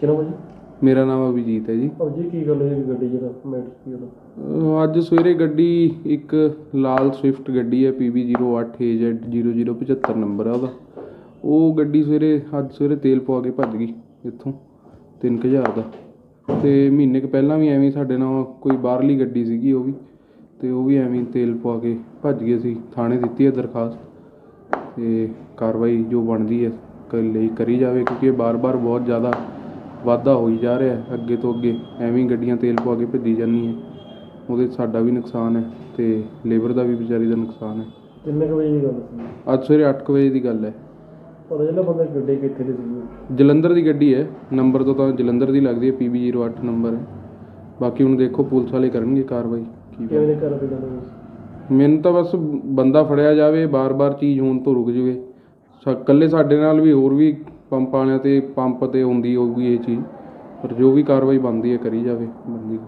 ਕਿਹਨਾਂ ਮੇਰਾ ਨਾਮ ਅਭਿਜੀਤ ਹੈ ਜੀ। ਭਾਜੀ ਕੀ ਗੱਲ ਹੋਈ ਗੱਡੀ ਜਿਹੜਾ ਮੈਟਰ ਕੀ ਉਹਦਾ ਅਹ ਅੱਜ ਸਵੇਰੇ ਗੱਡੀ ਇੱਕ ਲਾਲ ਸਵਿਫਟ ਗੱਡੀ ਹੈ PB08AZ0075 ਨੰਬਰ ਆ ਉਹਦਾ। ਉਹ ਗੱਡੀ ਸਵੇਰੇ ਅੱਜ ਸਵੇਰੇ ਤੇਲ ਪਵਾ ਕੇ ਭੱਜ ਗਈ ਇੱਥੋਂ 3000 ਦਾ। ਤੇ ਮਹੀਨੇ ਕੁ ਪਹਿਲਾਂ ਵੀ ਐਵੇਂ ਹੀ ਸਾਡੇ ਨਾਲ ਕੋਈ ਬਾਹਰਲੀ ਗੱਡੀ ਸੀਗੀ ਉਹ ਵੀ ਤੇ ਉਹ ਵੀ ਐਵੇਂ ਹੀ ਤੇਲ ਪਵਾ ਕੇ ਭੱਜ ਗਏ ਸੀ ਥਾਣੇ ਦਿੱਤੀ ਹੈ ਦਰਖਾਸਤ। ਤੇ ਕਾਰਵਾਈ ਜੋ ਬਣਦੀ ਹੈ ਕਰ ਲਈ ਕਰੀ ਜਾਵੇ ਕਿਉਂਕਿ ਇਹ ਬਾਰ-ਬਾਰ ਬਹੁਤ ਜ਼ਿਆਦਾ ਵਾਧਾ ਹੋਈ ਜਾ ਰਿਹਾ ਹੈ ਅੱਗੇ ਤੋਂ ਅੱਗੇ ਐਵੇਂ ਹੀ ਗੱਡੀਆਂ ਤੇਲ ਪਵਾ ਕੇ ਭੱਜੀ ਜਾਂਦੀਆਂ ਉਹਦੇ 'ਚ ਸਾਡਾ ਵੀ ਨੁਕਸਾਨ ਹੈ ਤੇ ਲੇਬਰ ਦਾ ਵੀ ਵਿਚਾਰੀ ਦਾ ਨੁਕਸਾਨ ਹੈ। ਕਿੰਨੇ ਕੁ ਵਜੇ ਦੀ ਗੱਲ ਸੀ? ਅੱਜ ਸਵੇਰੇ 8 ਵਜੇ ਦੀ ਗੱਲ ਹੈ। ਪਤਾ ਜਿਹੜਾ ਬੰਦਾ ਗੱਡੀ ਕਿੱਥੇ ਦੀ ਸੀ ਜਲੰਧਰ ਦੀ ਗੱਡੀ ਹੈ। ਨੰਬਰ ਤੋਂ ਤਾਂ ਜਲੰਧਰ ਦੀ ਲੱਗਦੀ ਹੈ PB08 ਨੰਬਰ ਹੈ। ਬਾਕੀ ਹੁਣ ਦੇਖੋ ਪੁਲਿਸ ਵਾਲੇ ਕਰਨਗੇ ਕਾਰਵਾਈ। ਕੀ ਕਿਵੇਂ ਦੇ ਹੋਈ ਸੀ? ਮੈਨੂੰ ਤਾਂ ਬਸ ਬੰਦਾ ਫੜਿਆ ਜਾਵੇ ਬਾਰ-ਬਾਰ ਚੀਜ਼ ਹੋਣ ਤੋਂ ਰੁਕ ਜਾਵੇ ਸਾ- ਇਕੱਲੇ ਸਾਡੇ ਨਾਲ ਵੀ ਹੋਰ ਵੀ ਪੰਪ ਵਾਲਿਆਂ ਤੇ ਪੰਪ ਤੇ ਹੁੰਦੀ ਹੋਊਗੀ ਇਹ ਚੀਜ਼, ਪਰ ਜੋ ਵੀ ਕਾਰਵਾਈ ਬਣਦੀ ਹੈ, ਕਰੀ ਜਾਵੇ ਬੰਦੀ।